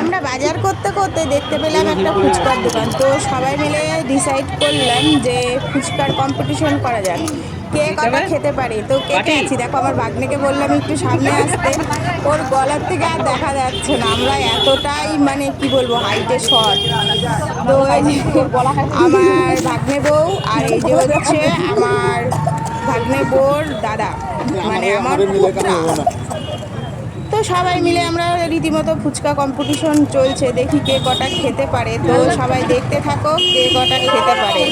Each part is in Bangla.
আমরা বাজার করতে করতে দেখতে পেলাম একটা ফুচকার দোকান। তো সবাই মিলে ডিসাইড করলাম যে ফুচকার কম্পিটিশন করা যাক। কে কটা খেতে পারে? তো কে কে আছি? দেখো আমার ভাগ্নেকে বললাম একটু সামনে আসতে। ওর গলার থেকে আর দেখা যাচ্ছে না। আমরা এতটাই মানে কি বলব হাইটে শর্ট তো এই যে আমার ভাগ্নে বউ আর এই যে হচ্ছে আমার ভাগ্নে বউর দাদা। মানে আমার তো সবাই মিলে আমরা রীতিমতো ফুচকা কম্পিটিশন চলছে দেখি কে কটা খেতে পারে। তো সবাই দেখতে থাকো কে কটা খেতে পারে।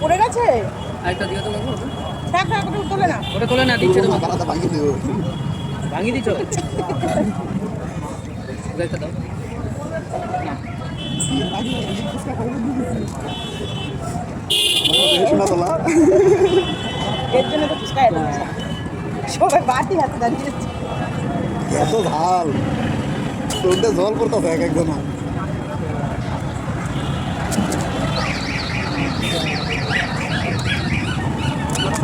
পড়ে গেছে? আরেকটা দিও তো। থাক থাক ওটা তোলে না। ওটা তোলে না দিচ্ছে তোমার বাড়াতে ভাঙিয়ে দিও। ভাঙিয়ে দাও। এর জন্য তো ফুচকা এত মশা। সবাই বাটি হাতে দাঁড়িয়ে আছে। এত ঝাল। তোরটা জল পড়তেছে এক একজন।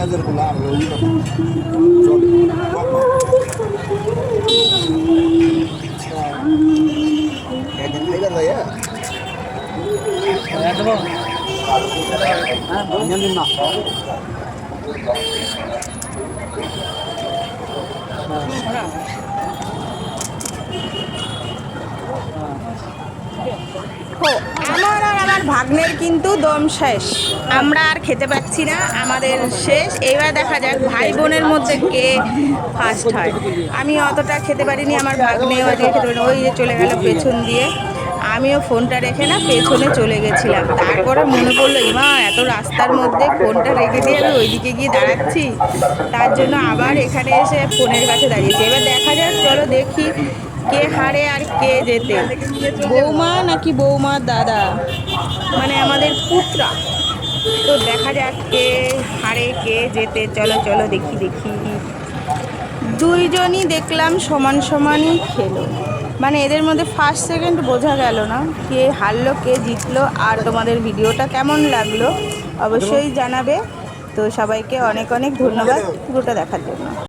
পেঁয়াজের গোলা আর ওই চল একদিন খাইবার ভাইয়া আমার ভাগ্নের কিন্তু দম শেষ। আমরা আর খেতে পাচ্ছি না, আমাদের শেষ। এবার দেখা যাক ভাই বোনের মধ্যে কে ফার্স্ট হয়। আমি অতটা খেতে পারিনি, আমার ভাগ্নেও খেতে পারিনি। ওই যে চলে গেল পেছন দিয়ে। আমিও ফোনটা রেখে না পেছনে চলে গেছিলাম। তারপরে মনে পড়ল মা এত রাস্তার মধ্যে ফোনটা রেখে দিয়ে আমি ওইদিকে গিয়ে দাঁড়াচ্ছি? তার জন্য আবার এখানে এসে ফোনের কাছে দাঁড়িয়েছি। এবার দেখা যাক, চলো দেখি কে হারে আর কে যেতে বৌমা নাকি বৌমার দাদা? মানে আমাদের পুত্রা। তো দেখা যাক কে হারে, কে যেতে চলো চলো, দেখি দেখি। দুইজনই দেখলাম সমান সমানই খেলো। মানে এদের মধ্যে ফার্স্ট সেকেন্ড বোঝা গেল না কে হারলো, কে জিতলো, আর তোমাদের ভিডিওটা কেমন লাগল অবশ্যই জানাবে। তো সবাইকে অনেক অনেক ধন্যবাদ। পুরোটা দেখার জন্য।